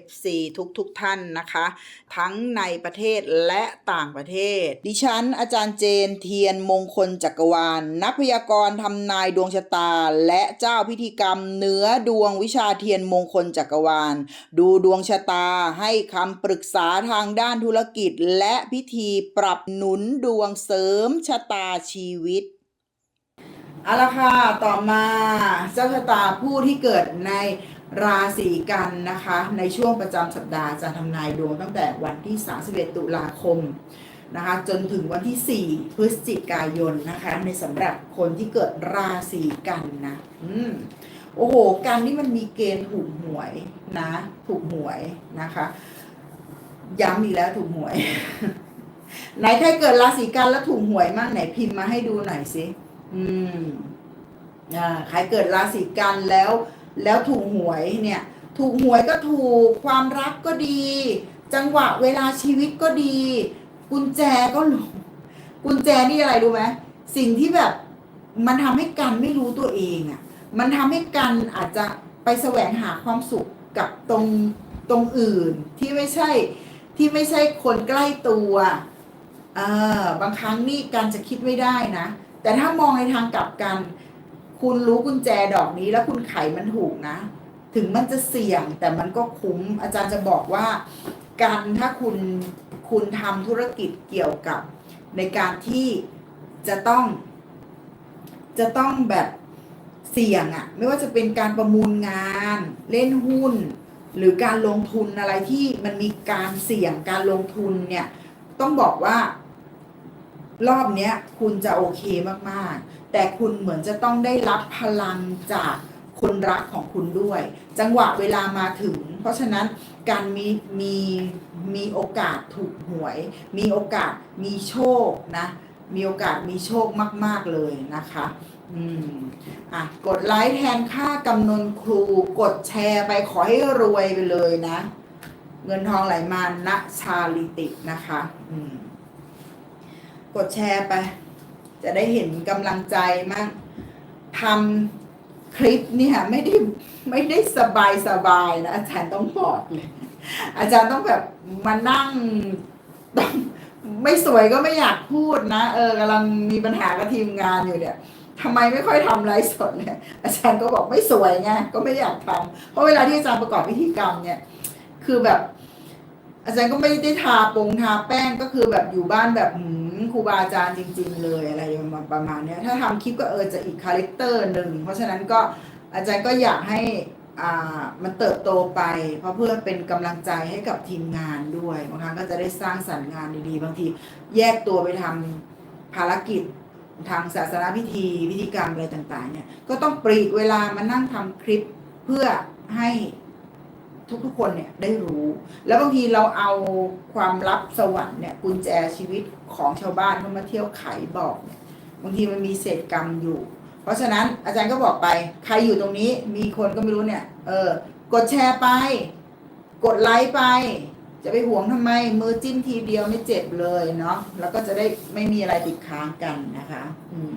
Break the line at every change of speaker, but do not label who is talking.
FC ทุกทุกๆท่านนะคะ ทั้งในประเทศและต่างประเทศ ดิฉัน อาจารย์เจนเทียนมงคลจักรวาลนักพยากรณ์ทำนายดวงชะตา และเจ้าพิธีกรรมเนื้อดวงวิชาเทียนมงคลจักรวาล ดูดวงชะตาให้คำปรึกษาทางด้านธุรกิจ และพิธีปรับหนุนดวงเสริมชะตาชีวิตเอาละค่ะ ต่อมาเจ้าชะตาผู้ที่เกิดใน ราศีกันนะคะ ในช่วงประจำสัปดาห์จะทำนายดวงตั้งแต่วันที่ 31 ตุลาคมนะคะจนถึงวันที่ 4 พฤศจิกายนนะคะ ในสำหรับคนที่เกิดราศีกันนะอืมโอ้โหกันนี่มันมีเกณฑ์ถูกหวยนะ ถูกหวยนะคะย้ำอีกแล้วถูกหวย ไหนใครเกิดราศีกันแล้วถูกหวยมากไหนพิมพ์มาให้ดูหน่อยสิอืมอ่าใครเกิดราศีกันแล้ว แล้วถูกหวยเนี่ย ถูกหวยก็ถูกความรักก็ดี จังหวะเวลาชีวิตก็ดี กุญแจก็หลงกุญแจนี่อะไรรู้ไหมสิ่งที่แบบมันทำให้กันไม่รู้ตัวเองอะ่ะ มันทำให้กันอาจจะไปแสวงหาความสุขกับตรงตรงอื่นที่ไม่ใช่ที่ไม่ใช่คนใกล้ตัวเออบางครั้งนี่กันจะคิดไม่ได้นะ แต่ถ้ามองในทางกลับกัน คุณรู้กุญแจดอกนี้แล้วคุณไขมันถูกนะ ถึงมันจะเสี่ยงแต่มันก็คุ้ม อาจารย์จะบอกว่า การถ้าคุณคุณทำธุรกิจเกี่ยวกับ ในการที่จะต้อง จะต้องแบบเสี่ยงอะไม่ว่าจะเป็นการประมูลงาน เล่นหุ้น หรือการลงทุนอะไรที่มันมีการเสี่ยงการลงทุนเนี่ย ต้องบอกว่า รอบเนี้ยคุณจะโอเคมากๆ แต่คุณเหมือนจะต้องได้รับพลังจากคนรักของคุณด้วย จังหวะเวลามาถึง เพราะฉะนั้นการมีมีมีโอกาสถูกหวย มีโอกาสมีโชคนะ มีโอกาสมีโชคมาก ๆเลยนะคะอืมอะกดไลค์แทนค่ากำนนครูกดแชร์ไปขอให้รวยไปเลยนะ เงินทองไหลมาณชาลิตินะคะ อืม กดแชร์ไป จะได้เห็นกำลังใจมั่งทำคลิปเนี่ยไม่ได้ไม่ได้สบายสบายนะอาจารย์ต้องบอกเลยอาจารย์ต้องแบบมานั่งต้องไม่สวยก็ไม่อยากพูดนะ เออกำลังมีปัญหากับทีมงานอยู่เนี่ยทำไมไม่ค่อยทำไลฟ์สดเนี่ย อาจารย์ก็บอกไม่สวยไงก็ไม่อยากทำเพราะเวลาที่อาจารย์ประกอบพิธีกรรมเนี่ย คือแบบ อาจารย์ก็ไม่ได้ทาปงทาแป้งก็คือแบบอยู่บ้านแบบ ครูบาอาจารย์จริง ๆ เลยอะไรประมาณนี้ถ้าทำคลิปก็เออจะอีกคาแรคเตอร์หนึ่งเพราะฉะนั้นก็อาจารย์ก็อยากให้อ่ามันเติบโตไป เพราะเพื่อเป็นกำลังใจให้กับทีมงานด้วยบางครั้งก็จะได้สร้างสรรค์งานดีๆ บางทีแยกตัวไปทำภารกิจทางศาสนาพิธีพิธีกรรมอะไรต่างๆเนี่ยก็ต้องปลีกเวลามานั่งทำคลิปเพื่อให้ ทุกๆ คนเนี่ยได้รู้ แล้วบางทีเราเอาความลับสวรรค์เนี่ยกุญแจชีวิตของชาวบ้านเขามาเที่ยวไขบอกเนี่ยบางทีมันมีเศษกรรมอยู่ เพราะฉะนั้นอาจารย์ก็บอกไป ใครอยู่ตรงนี้มีคนก็ไม่รู้เนี่ย เออกดแชร์ไป กดไลค์ไป จะไปห่วงทำไม มือจิ้มทีเดียวไม่เจ็บเลยเนาะแล้วก็จะได้ไม่มีอะไรติดค้างกันนะคะ อืม